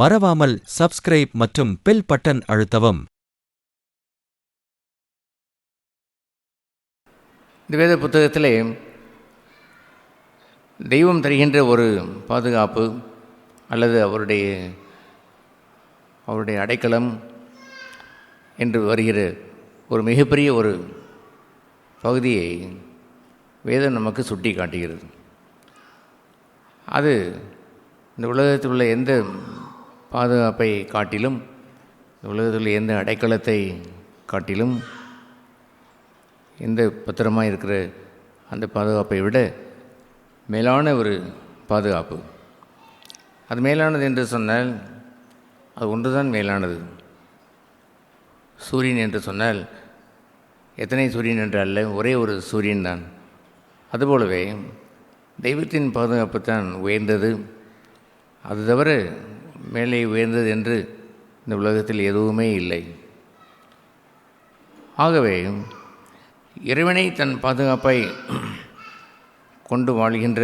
மறவாமல் சப்ஸ்கிரைப் மற்றும் bell button அழுத்தவும். இந்த வேத புத்தகத்திலே தெய்வம் தருகின்ற ஒரு பாதுகாப்பு அல்லது அவருடைய அவருடைய அடைக்கலம் என்று வருகிற ஒரு மிகப்பெரிய ஒரு பகுதியை வேதம் நமக்கு சுட்டி காட்டுகிறது அது இந்த உலகத்தில் உள்ள எந்த பாதுகாப்பை காட்டிலும் உலகத்தில் எந்த அடைக்கலத்தை காட்டிலும் எந்த பத்திரமாக இருக்கிற அந்த பாதுகாப்பை விட மேலான ஒரு பாதுகாப்பு. அது மேலானது என்று சொன்னால் அது ஒன்றுதான் மேலானது. சூரியன் என்று சொன்னால் எத்தனை சூரியன் என்று அல்ல ஒரே ஒரு சூரியன் தான். அதுபோலவே தெய்வத்தின் பாதுகாப்பு தான் உயர்ந்தது. அது தவிர மேலே உயர்ந்தது என்று இந்த உலகத்தில் எதுவுமே இல்லை. ஆகவே இறைவனை தன் பாதுகாப்பை கொண்டு வாழ்கின்ற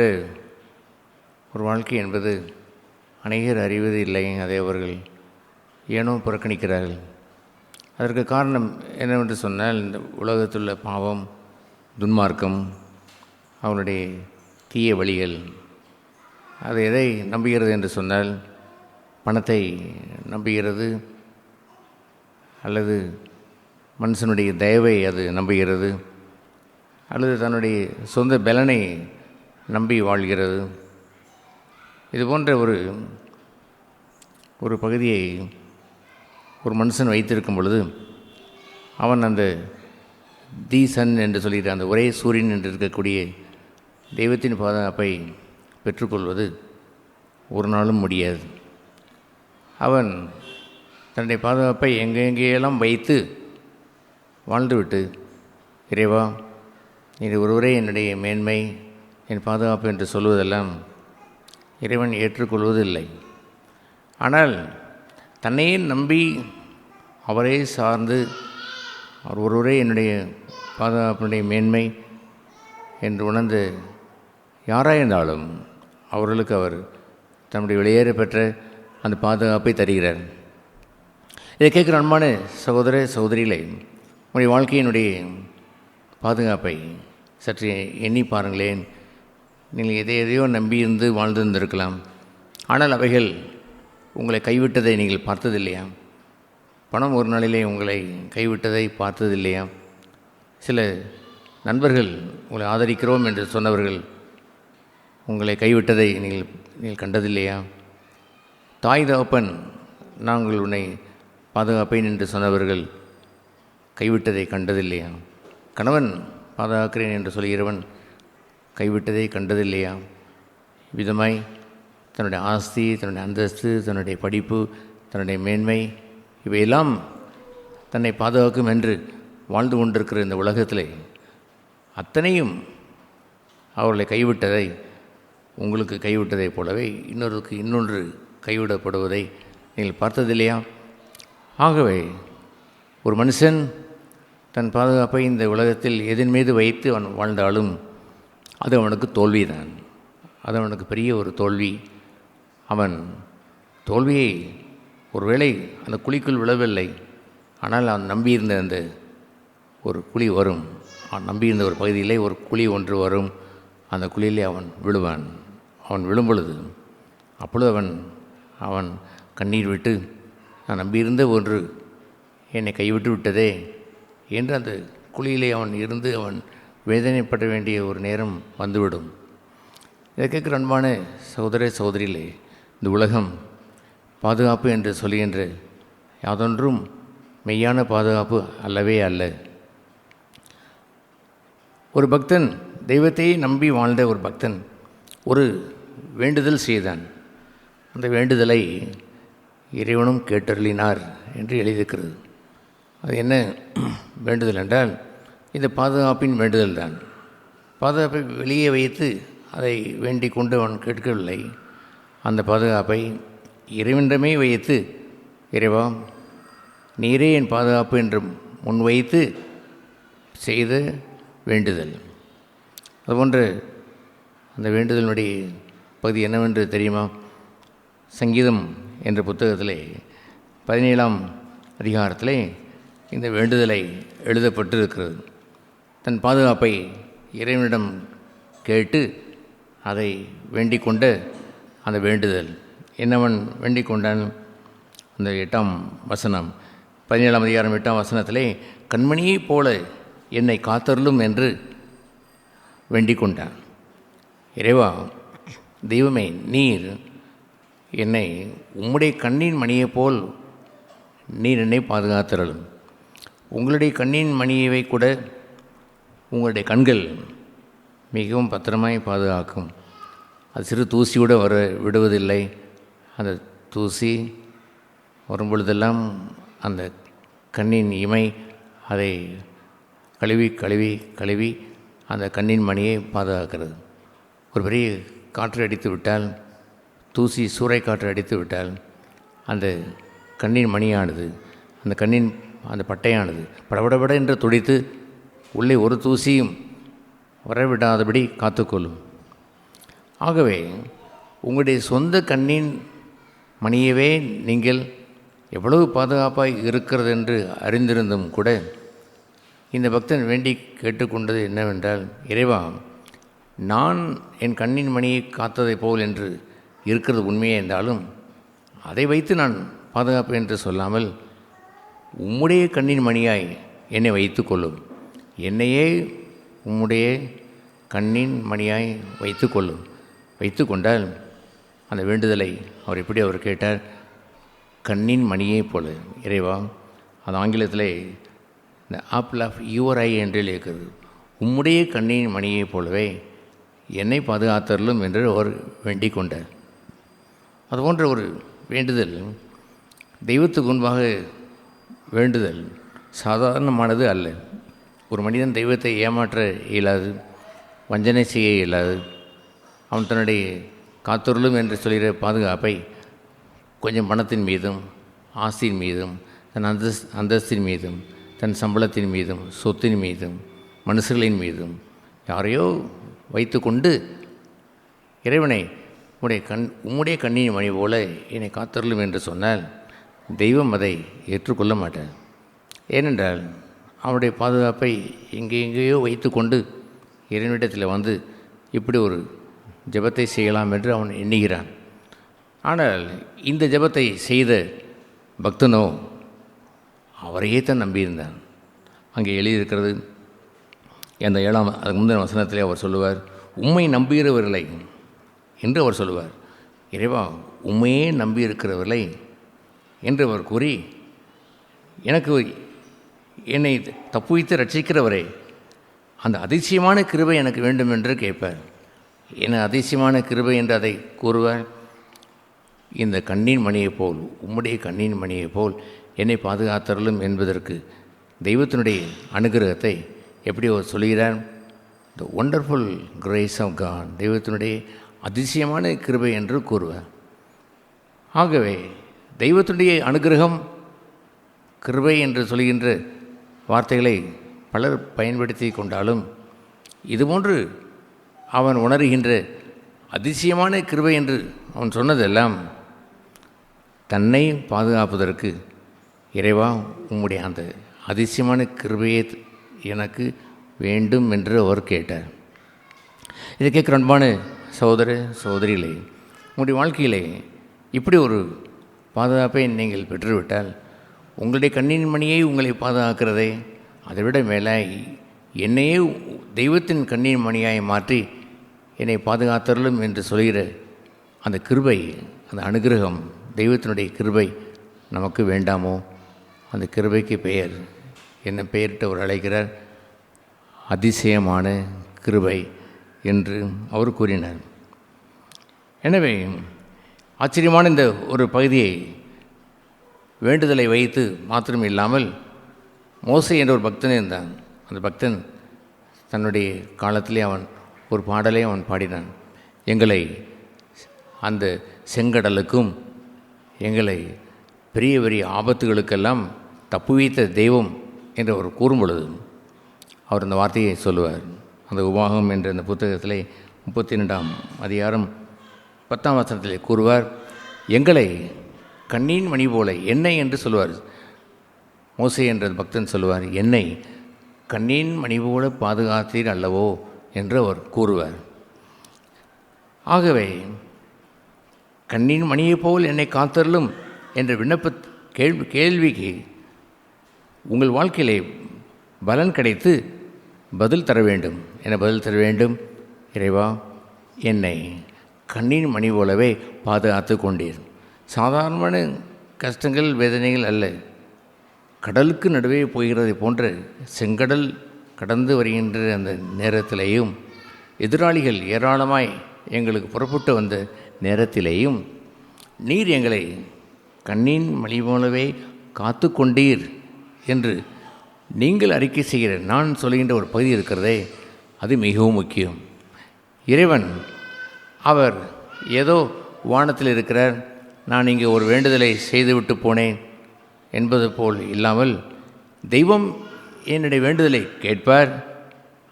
ஒரு வாழ்க்கை என்பது அநேகர் அறிவது இல்லை அதை அவர்கள் ஏனோ புறக்கணிக்கிறார்கள். அதற்கு காரணம் என்னவென்று சொன்னால் இந்த உலகத்துள்ள பாவம் துன்மார்க்கம் அவனுடைய தீய வழிகள். அது எதை நம்புகிறது என்று சொன்னால் பணத்தை நம்புகிறது அல்லது மனுஷனுடைய தயவை அது நம்புகிறது அல்லது தன்னுடைய சொந்த பலனை நம்பி வாழ்கிறது. இது போன்ற ஒரு ஒரு பகுதியை ஒரு மனுஷன் வைத்திருக்கும் பொழுது அவன் அந்த தி சன் என்று சொல்கிற அந்த ஒரே சூரியன் என்று இருக்கக்கூடிய தெய்வத்தின் பாதுகாப்பை பெற்றுக்கொள்வது ஒரு நாளும் முடியாது. அவன் தன்னுடைய பாதுகாப்பை எங்கெங்கேயெல்லாம் வைத்து வாழ்ந்துவிட்டு இறைவா இது ஒருவரே என்னுடைய மேன்மை என் பாதுகாப்பு என்று சொல்வதெல்லாம் இறைவன் ஏற்றுக்கொள்வதில்லை. ஆனால் தன்னையே நம்பி அவரே சார்ந்து அவர் ஒருவரே என்னுடைய பாதுகாப்பினுடைய மேன்மை என்று உணர்ந்து யாராயிருந்தாலும் அவர்களுக்கு அவர் தன்னுடைய வெளியேற பெற்ற அந்த பாதுகாப்பை தருகிறார். இதை கேட்குற அன்பான சகோதர சகோதரிகளை உங்களுடைய வாழ்க்கையினுடைய பாதுகாப்பை சற்று எண்ணி பாருங்களேன். நீங்கள் எதை எதையோ நம்பியிருந்து வாழ்ந்திருந்திருக்கலாம். ஆனால் அவைகள் உங்களை கைவிட்டதை நீங்கள் பார்த்ததில்லையா? பணம் ஒரு நாளிலே உங்களை கைவிட்டதை பார்த்ததில்லையா? சில நண்பர்கள் உங்களை ஆதரிக்கிறோம் என்று சொன்னவர்கள் உங்களை கைவிட்டதை நீங்கள் நீங்கள் கண்டதில்லையா? தாய் தகப்பன் நாங்கள் உன்னை பாதுகாப்பேன் என்று சொன்னவர்கள் கைவிட்டதை கண்டதில்லையா? கணவன் பாதுகாக்கிறேன் என்று சொல்கிறவன் கைவிட்டதை கண்டதில்லையா? விதமாய் தன்னுடைய ஆஸ்தி தன்னுடைய அந்தஸ்து தன்னுடைய படிப்பு தன்னுடைய மேன்மை இவையெல்லாம் தன்னை பாதுகாக்கும் என்று வாழ்ந்து கொண்டிருக்கிற இந்த உலகத்தில் அத்தனையும் அவர்களை கைவிட்டதை உங்களுக்கு கைவிட்டதைப் போலவே இன்னொருக்கு இன்னொன்று கைவிடப்படுவதை நீங்கள் பார்த்ததில்லையா ஆகவே ஒரு மனுஷன் தன் பாதுகாப்பை இந்த உலகத்தில் எதன் மீது வைத்து அவன் வாழ்ந்தாலும் அது அவனுக்கு தோல்விதான். அது அவனுக்கு பெரிய ஒரு தோல்வி. அவன் தோல்வியை ஒருவேளை அந்த குழிக்குள் விழவில்லை. ஆனால் அவன் நம்பியிருந்த அந்த ஒரு குழி வரும். அவன் நம்பியிருந்த ஒரு பகுதியிலே ஒரு குழி ஒன்று வரும். அந்த குழியிலே அவன் விழுவான். அவன் விழும்பொழுது அப்பொழுது அவன் அவன் கண்ணீர் விட்டு நான் நம்பியிருந்த ஒன்று என்னை கைவிட்டு விட்டதே என்று அந்த குழியிலே அவன் இருந்து அவன் வேதனைப்பட வேண்டிய ஒரு நேரம் வந்துவிடும். இதை கேட்குற அன்பான சகோதர சகோதரிகளே இந்த உலகம் பாதுகாப்பு என்று சொல்லுகின்ற யாதொன்றும் மெய்யான பாதுகாப்பு அல்லவே அல்ல. ஒரு பக்தன் தெய்வத்தையே நம்பி வாழ்ந்த ஒரு பக்தன் ஒரு வேண்டுதல் செய்தான். அந்த வேண்டுதலை இறைவனும் கேட்டருளினார் என்று எழுதியிருக்கிறது. அது என்ன வேண்டுதல் என்றால் இந்த பாதுகாப்பின் வேண்டுதல் தான். பாதுகாப்பை வெளியே வைத்து அதை வேண்டி கொண்டு அவன் கேட்கவில்லை. அந்த பாதுகாப்பை இறைவனிடமே வைத்து இறைவா நீரே என் பாதுகாப்பு என்று முன்வைத்து செய்த வேண்டுதல். அதுபோன்று அந்த வேண்டுதலினுடைய பகுதி என்னவென்று தெரியுமா? சங்கீதம் என்ற புத்தகத்திலே பதினேழாம் அதிகாரத்திலே இந்த வேண்டுதலை எழுதப்பட்டிருக்கிறது. தன் பாதுகாப்பை இறைவனிடம் கேட்டு அதை வேண்டிக் கொண்ட அந்த வேண்டுதல். என்னவன் வேண்டிக் கொண்டான் அந்த எட்டாம் வசனம். பதினேழாம் அதிகாரம் எட்டாம் வசனத்திலே கண்மணியைப் போல என்னை காத்தருளும் என்று வேண்டிக் கொண்டான் இறைவா தெய்வமே நீர் என்னை உம்முடைய கண்ணின் மணியைப் போல் நீர் என்னை பாதுகாத்திரலும் உங்களுடைய கண்ணின் மணியவை கூட உங்களுடைய கண்கள் மிகவும் பத்திரமாய் பாதுகாக்கும். அது சிறு தூசியோடு வர விடுவதில்லை. அந்த தூசி வரும் பொழுதெல்லாம் அந்த கண்ணின் இமை அதை கழுவி கழுவி கழுவி அந்த கண்ணின் மணியை பாதுகாக்கிறது. ஒரு பெரிய காற்று அடித்து விட்டால் தூசி சூறை காற்று அடித்து விட்டால் அந்த கண்ணின் மணியானது அந்த கண்ணின் அந்த பட்டையானது படபடபட என்று துடித்து உள்ளே ஒரு தூசியும் வரவிடாதபடி காத்துக்கொள்ளும். ஆகவே உங்களுடைய சொந்த கண்ணின் மணியவே நீங்கள் எவ்வளவு பாதுகாப்பாக இருக்கிறது என்று அறிந்திருந்தும் கூட இந்த பக்தன் வேண்டி கேட்டுக்கொண்டது என்னவென்றால் இறைவா நான் என் கண்ணின் மணியை காத்ததைப் போல் என்று இருக்கிறது உண்மையே என்றாலும் அதை வைத்து நான் பாதுகாப்பு என்று சொல்லாமல் உம்முடைய கண்ணின் மணியாய் என்னை வைத்துக்கொள்ளும் என்னையே உம்முடைய கண்ணின் மணியாய் வைத்துக்கொள்ளும் வைத்து கொண்டால் அந்த வேண்டுதலை அவர் எப்படி அவர் கேட்டார்? கண்ணின் மணியைப் போல. இறைவா அது ஆங்கிலத்தில் இந்த ஆப்பிள் ஆஃப் யுவர் ஐ என்று இருக்கிறது உம்முடைய கண்ணின் மணியைப் போலவே என்னை பாதுகாத்தரலும் என்று அவர் வேண்டிக் கொண்டார். அது போன்ற ஒரு வேண்டுதல் தெய்வத்துக்கு முன்பாக வேண்டுதல் சாதாரணமானது அல்ல. ஒரு மனிதன் தெய்வத்தை ஏமாற்ற இயலாது வஞ்சனை செய்ய இயலாது. அவன் தன்னுடைய காத்தொருளும் என்று சொல்கிற பாதுகாப்பை கொஞ்சம் பணத்தின் மீதும் ஆசையின் மீதும் தன் அந்தஸ் அந்தஸ்தின் மீதும் தன் சம்பளத்தின் மீதும் சொத்தின் மீதும் மனுஷர்களின் மீதும் யாரையோ வைத்துக்கொண்டு இறைவனை உம்முடைய கண் உம்முடைய கண்ணின் மணி போல என்னை காத்தருளும் என்று சொன்னால் தெய்வம் அதை ஏற்றுக்கொள்ள மாட்டார். ஏனென்றால் அவனுடைய பாதுகாப்பை எங்கே எங்கேயோ வைத்துக்கொண்டு இறைவனிடத்தில் வந்து இப்படி ஒரு ஜெபத்தை செய்யலாம் என்று அவன் எண்ணுகிறான். ஆனால் இந்த ஜெபத்தை செய்த பக்தனோ அவரையே தான் நம்பியிருந்தான். அங்கே எழுதியிருக்கிறது அந்த ஏழாம் அதுக்கு முந்தின வசனத்திலே அவர் சொல்லுவார் உம்மை நம்புகிறவர்களை என்று அவர் சொல்லுவார். இறைவா உண்மையே நம்பியிருக்கிறவர்களை என்று அவர் கூறி எனக்கு என்னை தப்புவித்து ரட்சிக்கிறவரே அந்த அதிசயமான கிருபை எனக்கு வேண்டும் என்று கேட்பார். என்ன அதிசயமான கிருபை என்று அதை கூறுவார்? இந்த கண்ணின் மணியைப் போல் உம்முடைய கண்ணின் மணியைப் போல் என்னை பாதுகாத்தருளும் என்பதற்கு தெய்வத்தினுடைய அனுகிரகத்தை எப்படி அவர் சொல்கிறார் the wonderful grace of God தெய்வத்தினுடைய அதிசயமான கிருபை என்று கூறுவேன் ஆகவே தெய்வத்துடைய அனுகிரகம் கிருபை என்று சொல்கின்ற வார்த்தைகளை பலர் பயன்படுத்தி கொண்டாலும் இதுபோன்று அவன் உணர்கின்ற அதிசயமான கிருபை என்று அவன் சொன்னதெல்லாம் தன்னை பாதுகாப்பதற்கு இறைவா உம்முடைய அந்த அதிசயமான கிருபையை எனக்கு வேண்டும் என்று அவர் கேட்டார். இதை கேட்குற அன்பான சகோதர சகோதரிகளே உங்களுடைய வாழ்க்கையிலே இப்படி ஒரு பாதுகாப்பை நீங்கள் பெற்றுவிட்டால் உங்களுடைய கண்ணின் மணியை உங்களை பாதுகாக்கிறதே. அதை விட மேலே என்னையே தெய்வத்தின் கண்ணின் மணியாய் மாற்றி என்னை பாதுகாத்தருளும் என்று சொல்கிற அந்த கிருபை அந்த அனுகிரகம் தெய்வத்தினுடைய கிருபை நமக்கு வேண்டாமோ? அந்த கிருபைக்கு பெயர் என்ன பெயரிட்டு அவர் அழைக்கிறார்? அதிசயமான கிருபை. என்று அவர் கூறினார். எனவே ஆச்சரியமான இந்த ஒரு பகுதியை வேண்டுதலை வைத்து மாத்திரம் இல்லாமல் மோசை என்ற ஒரு பக்தன் இருந்தான். அந்த பக்தன் தன்னுடைய காலத்திலே அவன் ஒரு பாடலை அவன் பாடினான். எங்களை அந்த செங்கடலுக்கும் எங்களை பெரிய பெரிய ஆபத்துகளுக்கெல்லாம் தப்பு வைத்த தெய்வம் என்று அவர் கூறும் பொழுது அவர் அந்த வார்த்தையை சொல்லுவார். அந்த உபாகம் என்ற அந்த புத்தகத்தில் முப்பத்தி ரெண்டாம் அதிகாரம் பத்தாம் வசனத்தில் கூறுவார் எங்களை கண்ணின் மணி போல என்னை என்று சொல்லுவார் மோசை என்ற பக்தன் சொல்லுவார் என்னை கண்ணின் மணி போல பாதுகாத்தீர் அல்லவோ? என்று அவர் கூறுவார். ஆகவே கண்ணின் மணியைப் போல் என்னை காத்தருளும் என்ற விண்ணப்ப கேள்வி கேள்விக்கு உங்கள் வாழ்க்கையிலே பலன் கிடைத்து பதில் தர வேண்டும். என பதில் தர வேண்டும்? இறைவா என்னை கண்ணின் மணி போலவே பாதுகாத்து கொண்டீர். சாதாரணமான கஷ்டங்கள் வேதனைகள் அல்ல. கடலுக்கு நடுவே போகிறதை போன்ற செங்கடல் கடந்து வருகின்ற அந்த நேரத்திலேயும் எதிராளிகள் ஏராளமாய் எங்களுக்கு புறப்பட்டு வந்த நேரத்திலேயும் நீர் எங்களை கண்ணின் மணி போலவே காத்து கொண்டீர் என்று நீங்கள் அறிக்கை செய்கிற நான் சொல்கின்ற ஒரு பகுதி இருக்கிறதே அது மிகவும் முக்கியம். இறைவன் அவர் ஏதோ வானத்தில் இருக்கிறார் நான் இங்கே ஒரு வேண்டுதலை செய்துவிட்டு போனேன் என்பது போல் இல்லாமல் தெய்வம் என்னுடைய வேண்டுதலை கேட்பார்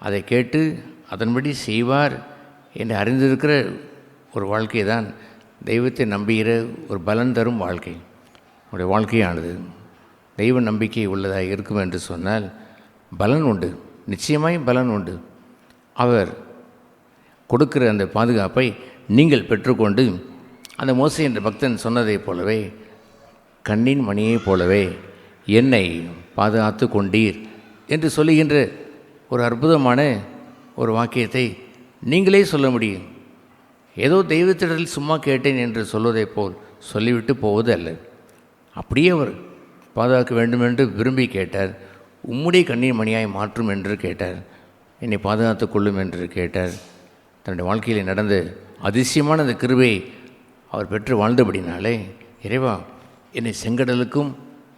அதை கேட்டு அதன்படி செய்வார் என்று அறிந்திருக்கிற ஒரு வாழ்க்கை தான் தெய்வத்தை நம்புகிற ஒரு பலன் தரும் வாழ்க்கை. நம்முடைய வாழ்க்கையானது. தெய்வ நம்பிக்கை உள்ளதாக இருக்கும் என்று சொன்னால் பலன் உண்டு. நிச்சயமாய் பலன் உண்டு. அவர் கொடுக்கிற அந்த பாதுகாப்பை நீங்கள் பெற்றுக்கொண்டு அந்த மோசை என்ற பக்தன் சொன்னதைப் போலவே கண்ணின் மணியைப் போலவே என்னை பாதுகாத்து கொண்டீர் என்று சொல்லுகின்ற ஒரு அற்புதமான ஒரு வாக்கியத்தை நீங்களே சொல்ல முடியும். ஏதோ தெய்வத்திடத்தில் சும்மா கேட்டேன் என்று சொல்வதைப் போல் சொல்லிவிட்டு போவது அல்ல அப்படியே அவர் பாதுகாக்க வேண்டும் என்று விரும்பி கேட்டார். உம்முடைய கண்ணீர் மணியாய் மாற்றும் என்று கேட்டார். என்னை பாதுகாத்து கொள்ளும் என்று கேட்டார். தன்னுடைய வாழ்க்கையில் நடந்த அதிசயமான அந்த கிருவை அவர் பெற்று வாழ்ந்தபடினாலே இறைவா என்னை செங்கடலுக்கும்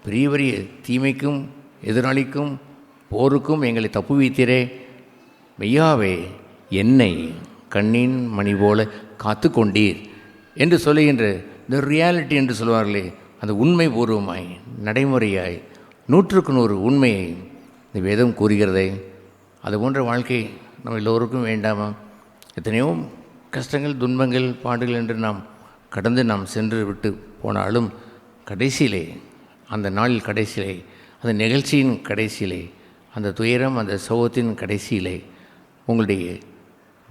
பெரிய பெரிய தீமைக்கும் எதிராளிக்கும் போருக்கும் எங்களை தப்பு வைத்தீரே மெய்யாவே என்னை கண்ணின் மணி போல காத்து கொண்டீர் என்று சொல்லுகின்ற இந்த ரியாலிட்டி என்று சொல்வார்களே அந்த உண்மை பூர்வமாய் நடைமுறையாய் நூற்றுக்கு நூறு உண்மையை இந்த வேதம் கூறுகிறதே. அது போன்ற வாழ்க்கை நம்ம எல்லோருக்கும் வேண்டாமா? எத்தனையோ கஷ்டங்கள் துன்பங்கள் பாடுகள் என்று நாம் கடந்து நாம் சென்று விட்டு போனாலும் கடைசியிலே அந்த நாளில் கடைசியிலே அந்த நிகழ்ச்சியின் கடைசியிலே அந்த துயரம் அந்த சோகத்தின் கடைசியிலே உங்களுடைய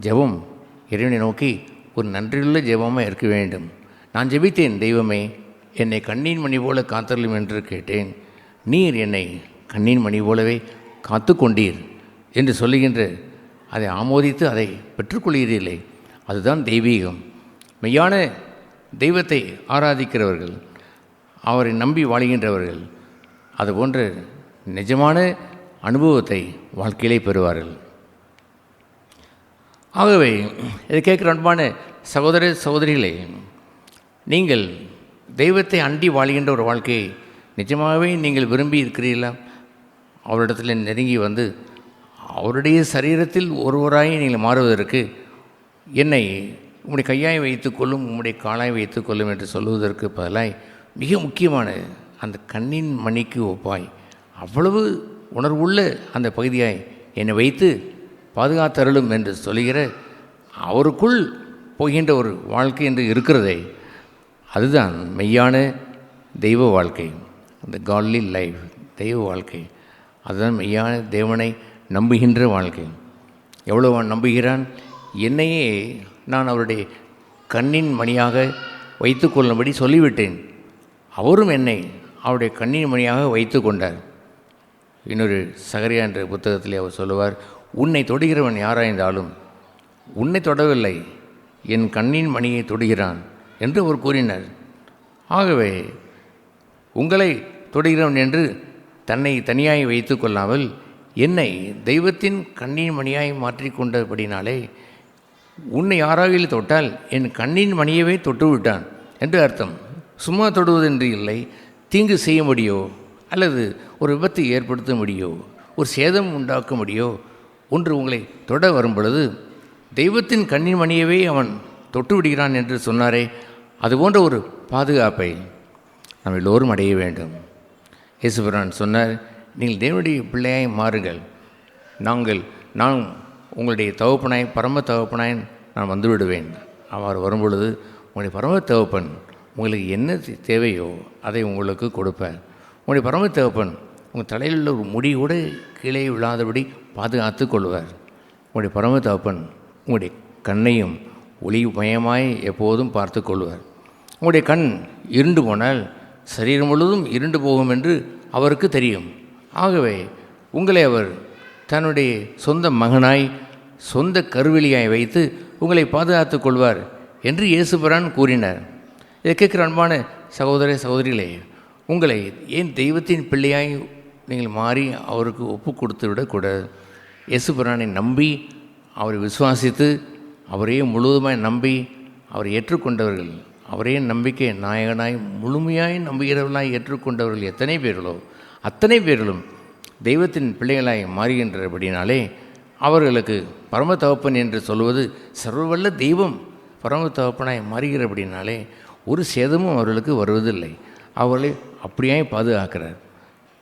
ஜெபம் இறைவனை நோக்கி ஒரு நன்றியுள்ள ஜெபமாக இருக்க வேண்டும். நான் ஜெபித்தேன் தெய்வமே. என்னை கண்ணீர் மணி போல காத்தருளும் என்று கேட்டேன். நீர் என்னை கண்ணீர் மணி போலவே காத்து கொண்டீர் என்று சொல்லுகின்ற அதை ஆமோதித்து அதை பெற்றுக்கொள்கிறீர்களே. அதுதான் தெய்வீகம். மெய்யான தெய்வத்தை ஆராதிக்கிறவர்கள் அவரை நம்பி வாழ்கின்றவர்கள் அதுபோன்ற நிஜமான அனுபவத்தை வாழ்க்கையிலே பெறுவார்கள். ஆகவே இதை கேட்குற அன்பான சகோதர சகோதரிகளே நீங்கள் தெய்வத்தை அண்டி வாழ்கின்ற ஒரு வாழ்க்கையை நிஜமாகவே நீங்கள் விரும்பி இருக்கிறீர்களா? அவரிடத்தில் நெருங்கி வந்து அவருடைய சரீரத்தில் ஒருவராய் நீங்கள் மாறுவதற்கு என்னை உம்முடைய கையாய் வைத்துக்கொள்ளும் உம்முடைய காலாய் வைத்துக்கொள்ளும் என்று சொல்லுவதற்கு பதிலாய் மிக முக்கியமான அந்த கண்ணின் மணிக்கு ஒப்பாய் அவ்வளவு உணர்வுள்ள அந்த பகுதியாய் என்னை வைத்து பாதுகாத்தருளும் என்று சொல்லுகிற அவருக்குள் போகின்ற ஒரு வாழ்க்கை என்று இருக்கிறதே அதுதான் மெய்யான தெய்வ வாழ்க்கை அந்த காட்லி லைஃப் தெய்வ வாழ்க்கை. அதுதான் மெய்யான தேவனை நம்புகின்ற வாழ்க்கை. எவ்வளோ அவன் நம்புகிறான்? என்னையே நான் அவருடைய கண்ணின் மணியாக வைத்து கொள்ளும்படி சொல்லிவிட்டேன். அவரும் என்னை அவருடைய கண்ணின் மணியாக வைத்து கொண்டார். இன்னொரு சகரியா என்ற புத்தகத்தில் அவர் சொல்லுவார் உன்னை தொடுகிறவன் யாராய்ந்தாலும் உன்னை தொடவில்லை என் கண்ணின் மணியை தொடுகிறான். என்று அவர் கூறினார். ஆகவே உங்களை தொடுகிறவன் என்று தன்னை தனியாய் வைத்து கொள்ளாமல் என்னை தெய்வத்தின் கண்ணின் மணியாய் மாற்றிக்கொண்டபடினாலே உன்னை யாராவில் தொட்டால் என் கண்ணின் மணியவே தொட்டு விட்டான் என்று அர்த்தம். சும்மா தொடுவதென்று இல்லை தீங்கு செய்ய முடியோ அல்லது ஒரு விபத்து ஏற்படுத்த முடியோ ஒரு சேதம் உண்டாக்க முடியோ ஒன்று உங்களை தொட வரும் பொழுது தெய்வத்தின் கண்ணின் மணியவே அவன் தொட்டு விடுகிறான் என்று சொன்னாரே அதுபோன்ற ஒரு பாதுகாப்பை நாம் எல்லோரும் அடைய வேண்டும். இயேசுபுரான் சொன்னார் நீங்கள் தேவனுடைய பிள்ளையாய் மாறுங்கள். நாங்கள் நான் உங்களுடைய தகப்பனாய் பரம தகப்பனாய் நான் வந்துவிடுவேன். அவர் வரும்பொழுது உங்களுடைய பரம தகப்பன் உங்களுக்கு என்ன தேவையோ அதை உங்களுக்கு கொடுப்பேன் உங்களுடைய பரம தகப்பன் உங்கள் தலையில் உள்ள ஒரு முடி கூட கீழே விழாதபடி பாதுகாத்து கொள்வார். உங்களுடைய பரம தகப்பன் உங்களுடைய கண்ணையும் ஒளிமயமாய் எப்போதும் பார்த்து கொள்வார். உங்களுடைய கண் இருண்டு போனால் சரீரம் முழுவதும் இருண்டு போகும் என்று அவருக்கு தெரியும். ஆகவே உங்களை அவர் தன்னுடைய சொந்த மகனாய் சொந்த கருவெளியாய் வைத்து உங்களை பாதுகாத்துக் கொள்வார் என்று இயேசுபிரான் கூறினார். இதை கேட்குற அன்பான சகோதர சகோதரிகளே உங்களை ஏன் தெய்வத்தின் பிள்ளையாய் நீங்கள் மாறி அவருக்கு ஒப்பு கொடுத்து விடக்கூடாது இயேசுபிரானை நம்பி அவரை விசுவாசித்து அவரையே முழுவதுமாய் நம்பி அவரை ஏற்றுக்கொண்டவர்கள் அவரே நம்பிக்கை நாயகனாய் முழுமையாய் நம்புகிறவர்களாய் ஏற்றுக்கொண்டவர்கள் எத்தனை பேர்களோ அத்தனை பேர்களும் தெய்வத்தின் பிள்ளைகளாய் மாறுகின்றபடினாலே அவர்களுக்கு பரம தகப்பன் என்று சொல்வது சர்வவல்ல தெய்வம் பரம தகப்பனாய் மாறுகிறபடினாலே ஒரு சேதமும் அவர்களுக்கு வருவதில்லை. அவர்களை அப்படியாய் பாதுகாக்கிறார்.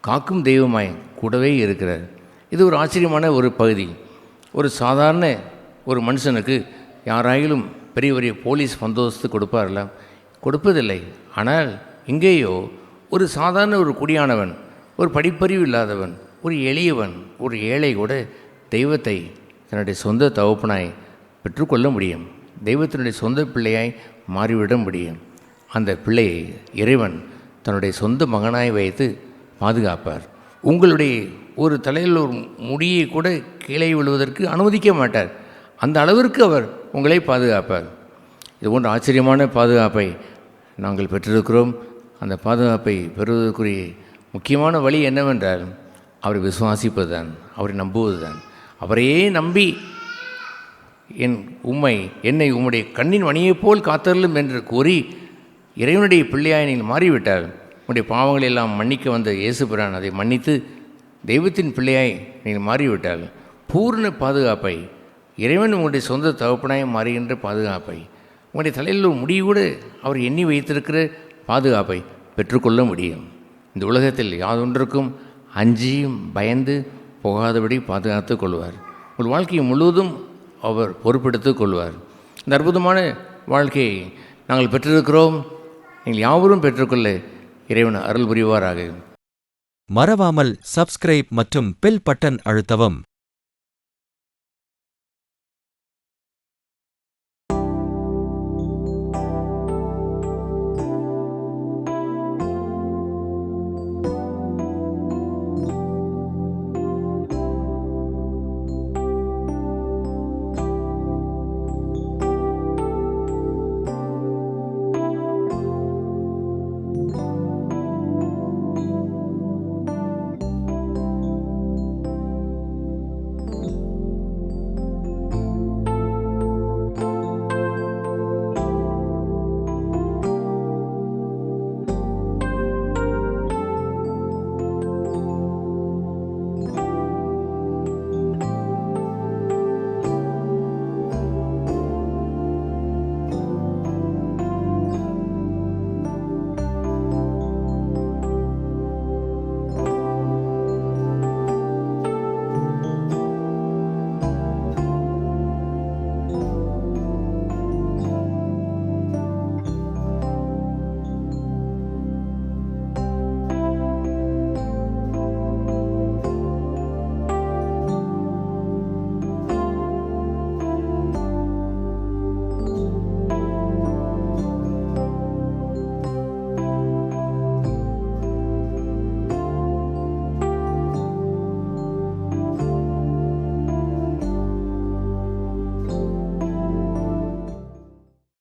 காக்கும் தெய்வமாய் கூடவே இருக்கிறார். இது ஒரு ஆச்சரியமான ஒரு பகுதி. ஒரு சாதாரண ஒரு மனுஷனுக்கு யாராயிலும் பெரிய பெரிய போலீஸ் பந்தோபஸ்து கொடுப்பார்ல? கொடுப்பதில்லை. ஆனால் இங்கேயோ ஒரு சாதாரண ஒரு குடியானவன் ஒரு படிப்பறிவு இல்லாதவன் ஒரு எளியவன் ஒரு ஏழை கூட தெய்வத்தை தன்னுடைய சொந்த தவப்பனாய் பெற்றுக்கொள்ள முடியும். தெய்வத்தினுடைய சொந்த பிள்ளையாய் மாறிவிட முடியும். அந்த பிள்ளையை இறைவன் தன்னுடைய சொந்த மகனாய் வைத்து பாதுகாப்பார். உங்களுடைய ஒரு தலையில் ஒரு முடியை கூட கீழே விழுவதற்கு அனுமதிக்க மாட்டார். அந்த அளவிற்கு அவர் உங்களை பாதுகாப்பார். இது போன்ற ஆச்சரியமான பாதுகாப்பை நாங்கள் பெற்றிருக்கிறோம். அந்த பாதுகாப்பை பெறுவதற்குரிய முக்கியமான வழி என்னவென்றால் அவரை விசுவாசிப்பதுதான் அவரை நம்புவதுதான். அவரையே நம்பி என் உம்மை என்னை உம்முடைய கண்ணின் மணியைப் போல் காத்தருளும் என்று கூறி இறைவனுடைய பிள்ளையாய் நீங்கள் மாறிவிட்டால் உங்களுடைய பாவங்களை எல்லாம் மன்னிக்க வந்த இயேசு பிரான் அதை மன்னித்து தெய்வத்தின் பிள்ளையாய் நீங்கள் மாறிவிட்டால் பூர்ண பாதுகாப்பை இறைவன் உங்களுடைய சொந்த தகப்பனாய் மாறுகின்ற பாதுகாப்பை உங்களுடைய தலையில் ஒரு முடிவு அவர் எண்ணி வைத்திருக்கிற பாதுகாப்பை பெற்றுக்கொள்ள முடியும். இந்த உலகத்தில் யாதொன்றுக்கும் அஞ்சியும் பயந்து போகாதபடி பாதுகாத்து கொள்வார். உங்கள் வாழ்க்கையை முழுவதும் அவர் பொறுப்பெடுத்து கொள்வார். இந்த அற்புதமான வாழ்க்கையை நாங்கள் பெற்றிருக்கிறோம். நீங்கள் யாவரும் பெற்றுக்கொள்ள இறைவன் அருள் புரிவாராக. மறவாமல் சப்ஸ்கிரைப் மற்றும் பெல் பட்டன் அழுத்தவும்.